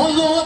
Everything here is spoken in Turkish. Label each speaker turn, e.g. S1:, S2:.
S1: Allahu